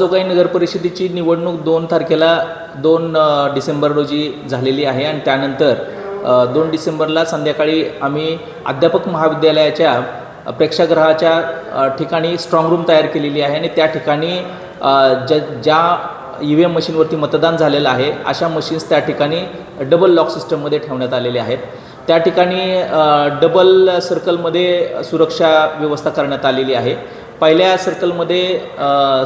जोगाई नगर परिषदेची निवडणूक दोन तारखेला दोन डिसेंबर रोजी झालेली आहे आणि त्यानंतर दोन डिसेंबरला संध्याकाळी आम्ही अध्यापक महाविद्यालयाच्या प्रेक्षागृहाच्या ठिकाणी स्ट्रॉंग रूम तयार केलेली आहे आणि त्या ठिकाणी ज्या ज्या ई व्ही एम मशीनवरती मतदान झालेलं आहे अशा मशीन्स त्या ठिकाणी डबल लॉक सिस्टममध्ये ठेवण्यात आलेले आहेत. त्या ठिकाणी डबल सर्कलमध्ये सुरक्षा व्यवस्था करण्यात आलेली आहे. पहिल्या सर्कलमध्ये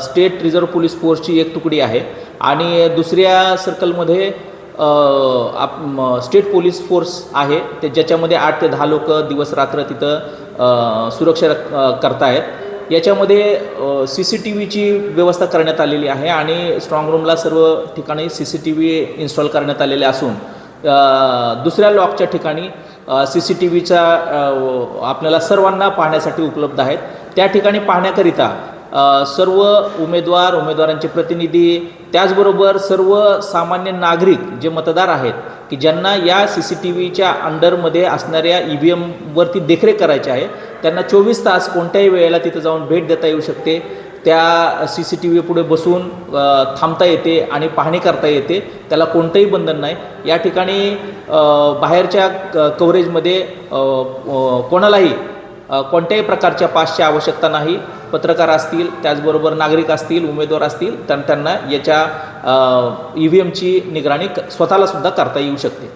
स्टेट रिझर्व पोलीस फोर्सची एक तुकडी आहे आणि दुसऱ्या सर्कलमध्ये आप स्टेट पोलीस फोर्स आहे. ते ज्याच्यामध्ये आठ ते दहा लोक दिवस रात्र तिथं सुरक्षा करतायत. याच्यामध्ये सी सी टी व्हीची व्यवस्था करण्यात आलेली आहे आणि स्ट्रॉंग रूमला सर्व ठिकाणी C C T V install करण्यात आलेले असून दुसऱ्या लॉकच्या ठिकाणी सी सी टी व्हीचा आपल्याला सर्वांना पाहण्यासाठी उपलब्ध आहेत. त्या ठिकाणी पाहण्याकरिता सर्व उमेदवार उमेदवारांचे प्रतिनिधी त्याचबरोबर सर्व सामान्य नागरिक जे मतदार आहेत की ज्यांना या सी सी टी व्हीच्या अंडरमध्ये असणाऱ्या ई व्ही एमवरती देखरेख करायची आहे त्यांना चोवीस तास कोणत्याही वेळेला तिथं जाऊन भेट देता येऊ शकते. त्या सी सी टी व्ही पुढे बसून थांबता येते आणि पाहणी करता येते. त्याला कोणतंही बंधन नाही. या ठिकाणी बाहेरच्या क कव्हरेजमध्ये कोणालाही कोणत्याही प्रकारच्या पासची आवश्यकता नाही. पत्रकार असतील त्याचबरोबर नागरिक असतील उमेदवार असतील तर त्यांना याच्या ई व्ही एमची निगराणी स्वतःला सुद्धा करता येऊ शकते.